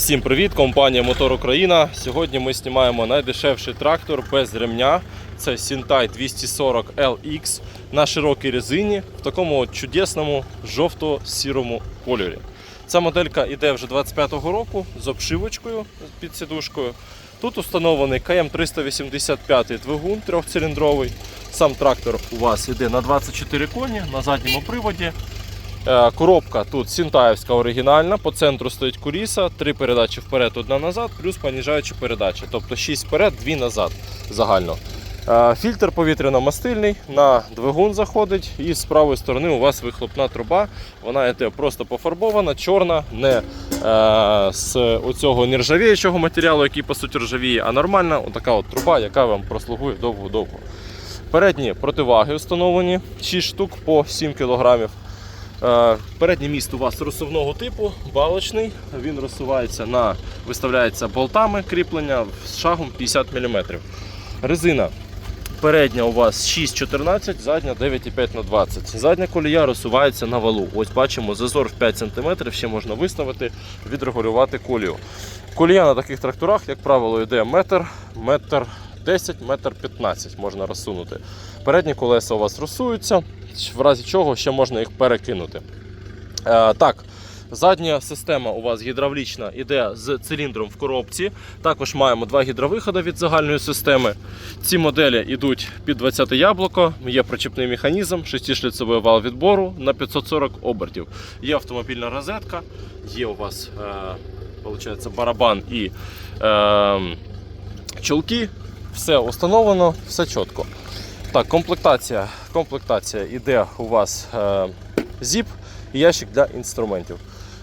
Всім привіт, компанія Мотор Україна. Сьогодні ми знімаємо найдешевший трактор без ремня. Це Sintai 240 LX на широкій резині в такому чудесному жовто-сірому кольорі. Ця моделька йде вже 25-го року з обшивочкою під сідушкою. Тут установлений КМ385 двигун трьохциліндровий. Сам трактор у вас йде на 24 коні на задньому приводі. Е, Коробка тут сінтаївська оригінальна, по центру стоїть куліса, три передачі вперед, одна назад, плюс поніжаючі передачі. Тобто 6 вперед, 2 назад загально. Е, Фільтр повітряно-мастильний на двигун заходить, і з правої сторони у вас вихлопна труба. Вона йде просто пофарбована, чорна, не е, з оцього нержавіючого матеріалу, який по суті ржавіє, а нормальна отака от труба, яка вам прослугує довго-довго. Передні противаги встановлені 6 штук по 7 кг. Е, Передній міст у вас розсувного типу, балочний. Він розсувається на виставляється болтами кріплення з шагом 50 мм. Резина передня у вас 6,14, задня 9,5 на 20 Задня колія розсувається на валу. Ось бачимо, зазор в 5 см, ще можна виставити, відрегулювати колію. Колія на таких тракторах, як правило, йде метр, метр 10, метр 15 можна розсунути. Передні колеса у вас розсуються, в разі чого ще можна їх перекинути. Е, так, задня система у вас гідравлічна іде з циліндром в коробці. Також маємо два гідровиходи від загальної системи. Ці моделі йдуть під 20 яблуко, є причепний механізм, 6-шліцевий вал відбору на 540 обертів. Є автомобільна розетка, є у вас е, барабан і е, чолки. Все установлено, все чітко. Так, комплектація. Комплектація іде у вас е, зіп і ящик для інструментів.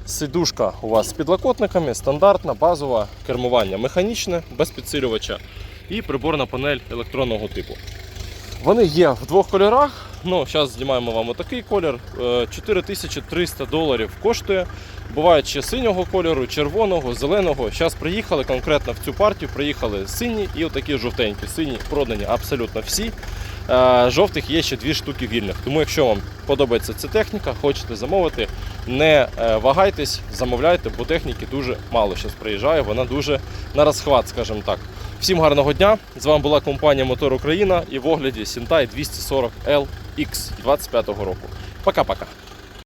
Сидушка у вас з підлокотниками, стандартна, базова, кермування механічне, без підсилювача і приборна панель електронного типу. Вони є в двох кольорах. Ну, Зараз знімаємо вам отакий колір. Е, 4300 доларів коштує. Бувають ще синього кольору, червоного, зеленого. Зараз приїхали конкретно в цю партію. Приїхали сині і отакі жовтенькі. Сині продані абсолютно всі. Е, Жовтих є ще дві штуки вільних. Тому, якщо вам подобається ця техніка, хочете замовити, не е, вагайтесь, замовляйте, бо техніки дуже мало зараз приїжджає. Вона дуже на розхват, скажімо так. Всім гарного дня! З вами була компанія Мотор Україна і в огляді Сінтай 240 LX 25 року. Пока-пока.